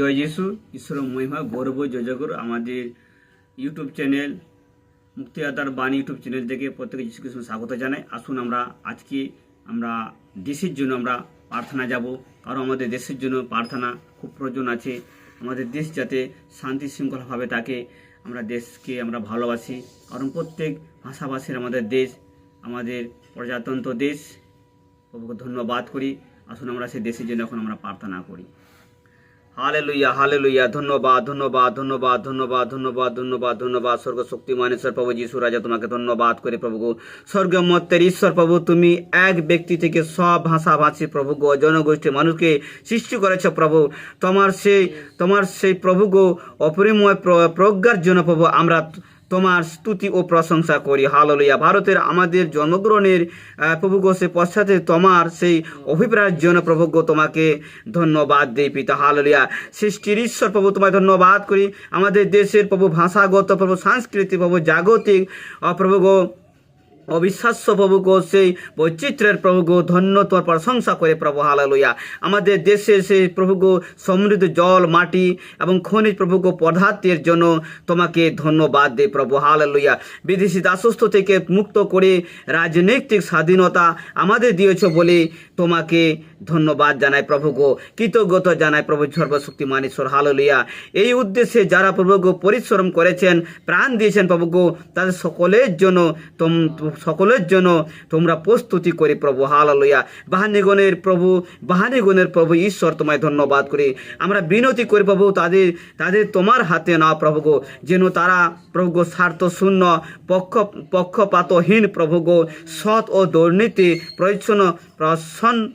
জয় যিশু ঈশ্বর মহিমা, গৌরব জয়জগর আমাদের ইউটিউব চ্যানেল মুক্তিদাতার বাণী ইউটিউব চ্যানেল থেকে প্রত্যেকে যিশু কৃষ্ণ স্বাগত জানাই। আসুন আমরা আজকে আমরা দেশের জন্য আমরা প্রার্থনা যাব। কারণ আমাদের দেশের জন্য প্রার্থনা খুব প্রয়োজন আছে। আমাদের দেশ যাতে শান্তি শৃঙ্খলাভাবে থাকে, আমরা দেশকে আমরা ভালোবাসি। কারণ প্রত্যেক ভাষাভাষীর আমাদের দেশ, আমাদের প্রজাতন্ত্র দেশ। ধন্যবাদ করি। আসুন আমরা সেই দেশের জন্য এখন আমরা প্রার্থনা করি। হালে লুইয়া হালে লুইয়া ধন্যবাদ ধন্যবাদ ধন্যবাদ ধন্যবাদ ধন্যবাদ ধন্যবাদ ধন্যবাদ। স্বর্গ শক্তি মানেশ্বর প্রভু যিশু রাজা, তোমাকে ধন্যবাদ করে প্রভু স্বর্গ মত্তের ঈশ্বর প্রভু তুমি এক ব্যক্তি থেকে সব ভাষাভাষী প্রভু গো, জনগোষ্ঠী মানুষকে সৃষ্টি করেছ প্রভু। তোমার সেই তোমার সেই প্রভু গো, অপরিময় প্র- প্রজ্ঞার জন্য প্রভু, আমরা তোমার স্তুতি ও প্রশংসা করি। হাললইয়া ভারতের আমাদের জন্মগ্রহণের প্রভুগ প্রভু সে পশ্চাতে তোমার সেই অভিপ্রায়ের জন্য প্রভুজ্ঞ তোমাকে ধন্যবাদ দেই পিতা। হাললিয়া। সৃষ্টির ঈশ্বর প্রভু তোমায় ধন্যবাদ করি। আমাদের দেশের প্রভু ভাষাগত প্রভু সাংস্কৃতিক প্রভু জাগতিক আহ, প্রভু গো অবিশ্বাস্য প্রভুকে সেই বৈচিত্র্যের প্রভুকে ধন্য তোমার প্রশংসা করে প্রভু, হালালুয়া। আমাদের দেশে সেই প্রভুকে সমৃদ্ধ জল, মাটি এবং খনিজ প্রভুগ, পদার্থের জন্য তোমাকে ধন্যবাদ দে প্রভু, হালালুয়া। বিদেশি দাসস্থ থেকে মুক্ত করে রাজনৈতিক স্বাধীনতা আমাদের দিয়েছ বলে তোমাকে ধন্যবাদ জানাই প্রভু গো কৃতজ্ঞতা জানাই প্রভু সর্বশক্তিমান ঈশ্বর, হাললিয়া। এই উদ্দেশ্যে যারা প্রভু গো পরিশ্রম করেছেন, প্রাণ দিয়েছেন প্রভু গো তাদের সকলের জন্য তোম, সকলের জন্য তোমরা প্রস্তুতি করি প্রভু, হাললিয়া। বাহানিগণের প্রভু বাহানিগণের প্রভু ঈশ্বর তোমায় ধন্যবাদ করি। আমরা বিনতি করি প্রভু, তাদের তাদের তোমার হাতে না প্রভু গো যেন তারা প্রভু গো স্বার্থ শূন্য, পক্ষ, পক্ষপাতহীন প্রভু গো সৎ ও দুর্নীতি প্রচ্ছন্ন প্রসন্ন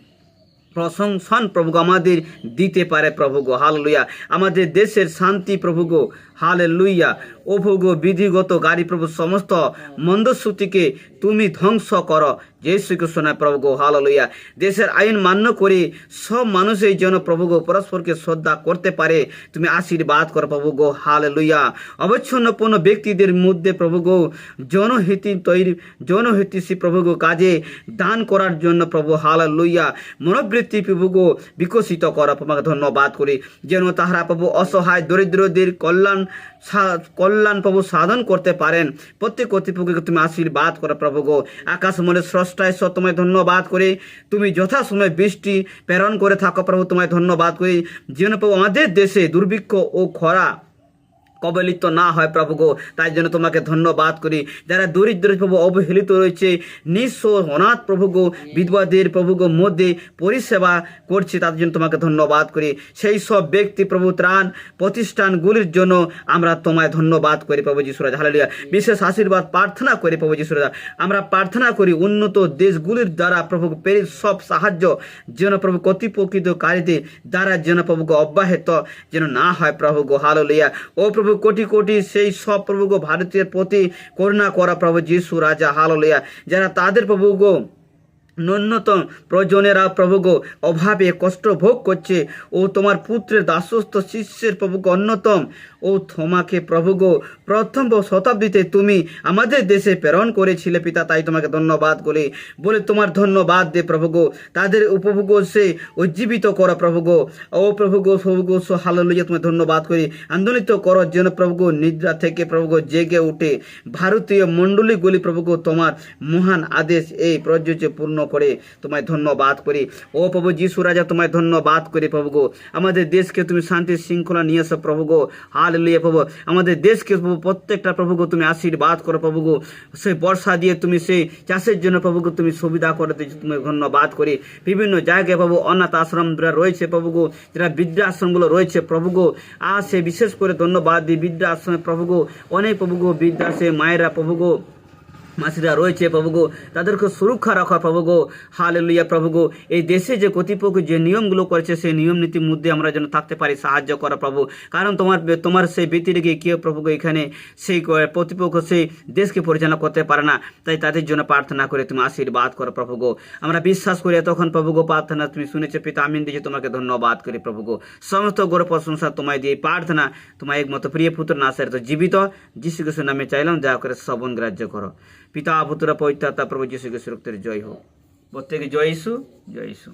প্রশংসন প্রভু আমাদের দিতে পারে প্রভু হাল লুইয়া আমাদের দেশের শান্তি প্রভু গো হালে লুইয়া ও ভোগ বিধিগত গাড়ি প্রভু সমস্ত মন্দস্যুতিকে তুমি ধ্বংস করো। জয় শ্রীকৃষ্ণ প্রভু হাল লইয়া দেশের আইন মান্য করে সব মানুষের জন্য প্রভু পরস্পরকে শ্রদ্ধা করতে পারে, তুমি আশীর্বাদ করো প্রভু গো হাল লইয়া অবচ্ছন্নপূর্ণ ব্যক্তিদের মধ্যে প্রভু গো জনহিতি তৈরি জনহিতিসী প্রভু গো কাজে দান করার জন্য প্রভু হাল লইয়া মনোবৃত্তি প্রভু গো বিকশিত করা। তোমাকে ধন্যবাদ করি। যেন তাহারা প্রভু অসহায়, দরিদ্রদের কল্যাণ সা- কল্যাণ প্রভু সাধন করতে পারেন। প্রত্যেক কর্তৃপক্ষকে তুমি আশীর্বাদ করো প্রভু গো। আকাশ মনে স্রষ্টায় সব তোমায় ধন্যবাদ করি। তুমি যথাসময়ে বৃষ্টি প্রেরণ করে থাকো প্রভু, তোমায় ধন্যবাদ করি। যেন প্রভু আমাদের দেশে দুর্ভিক্ষ ও খরা কবলিত না হয় প্রভু গো। তাই জন্য তোমাকে ধন্যবাদ করি। যারা দরিদ্র প্রভু অবহেলিত রয়েছে নিঃস্ব অনাথ প্রভু গো বিধবাদের প্রভু গো মধ্যে পরিষেবা করছে তাদের জন্য তোমাকে ধন্যবাদ করি। সেই সব ব্যক্তি প্রভু ত্রাণ প্রতিষ্ঠানগুলির জন্য আমরা তোমায় ধন্যবাদ করি প্রভু যিশুরাজ হালেলুয়া বিশেষ আশীর্বাদ প্রার্থনা করি প্রভু যিশুরাজ আমরা প্রার্থনা করি উন্নত দেশগুলির দ্বারা প্রভু প্রেরিত সব সাহায্য যেন প্রভু কর্তৃপক্ষিতকারীদের দ্বারা যেন প্রভুকে অব্যাহত যেন না হয় প্রভু গো। হালেলুয়া ও প্রভু কোটি কোটি সেই সব প্রভুগ ভারতের প্রতি করুণা করা প্রভু যিশু রাজা হাল যারা তাদের প্রভু গো ন্যূনতম প্রয়োজনেরা প্রভু গো অভাবে কষ্ট ভোগ করছে ও তোমার পুত্রের দাসস্থ শিষ্যের প্রভুগ অন্যতম। ও তোমাকে প্রভু গো প্রথম শতাব্দীতে তুমি আমাদের দেশে প্রেরণ করেছিলে, পিতা, তাই তোমাকে ধন্যবাদ করি। বলে তোমার ধন্যবাদ দে প্রভু গো তাদের উপভোগ সে উজ্জীবিত করো প্রভু গো ও প্রভু গো প্রভু গো হালো লইয়া তুমি ধন্যবাদ করি। আন্দোলিত করো যেন প্রভু গো নিদ্রা থেকে প্রভু গো জেগে উঠে। ভারতীয় মণ্ডলীগুলি প্রভু গো তোমার মহান আদেশ এই প্রযোজ্য পূর্ণ করে তোমায় ধন্যবাদ করি। ও প্রভু যিশু রাজা, তোমায় ধন্যবাদ করি প্রভু গো। আমাদের দেশকে তুমি শান্তি শৃঙ্খলা নিয়ে এসো প্রভু গো। হাল লিয়ে প্রভু। আমাদের দেশকে প্রভু, প্রত্যেকটা প্রভু গো তুমি আশীর্বাদ করো প্রভু গো। সেই বর্ষা দিয়ে তুমি সেই চাষের জন্য প্রভু গো তুমি সুবিধা করে দিয়েছ তুমি ধন্যবাদ করি। বিভিন্ন জায়গায় প্রভু অনাথ আশ্রম যারা রয়েছে প্রভু গো, যারা বৃদ্ধাশ্রমগুলো রয়েছে প্রভু গো। আর সে বিশেষ করে ধন্যবাদ দিই বৃদ্ধাশ্রমে প্রভু গো। অনেক প্রভু গো বৃদ্ধা সে মায়েরা প্রভু গো মাসিরা রয়েছে প্রভু গো, তাদেরকে সুরক্ষা রাখা প্রভু গো। হালে লইয়া এই দেশে যে কর্তৃপক্ষ যে নিয়মগুলো করেছে, সেই নিয়ম নীতির মধ্যে আমরা যেন থাকতে পারি, সাহায্য করা প্রভু। কারণ তোমার তোমার সেই ব্যক্তির গিয়ে কেউ প্রভু গো এখানে সেই প্রতিপক্ষ সেই দেশকে পরিচালনা করতে পারে না। তাই তাদের জন্য প্রার্থনা করে তুমি আশীর্বাদ করো প্রভু গো। আমরা বিশ্বাস করি তখন প্রভু গো প্রার্থনা তুমি শুনেছো, পিতা আমিন দিয়েছে, তোমাকে ধন্যবাদ করি প্রভু গো। সমস্ত গৌরব প্রশংসা তোমায় দিয়ে প্রার্থনা তোমার একমত প্রিয় পুত্র না তো জীবিত যিশু কৃষ্ণ নামে চাইলাম, দয়া করে শ্রবণ গ্রাহ্য করো। পিতা পুত্র পবিত্রতা প্রভু যীশু খ্রিস্টের রক্তের জয় হোক। প্রত্যেকে জয় ইসু জয় ইসু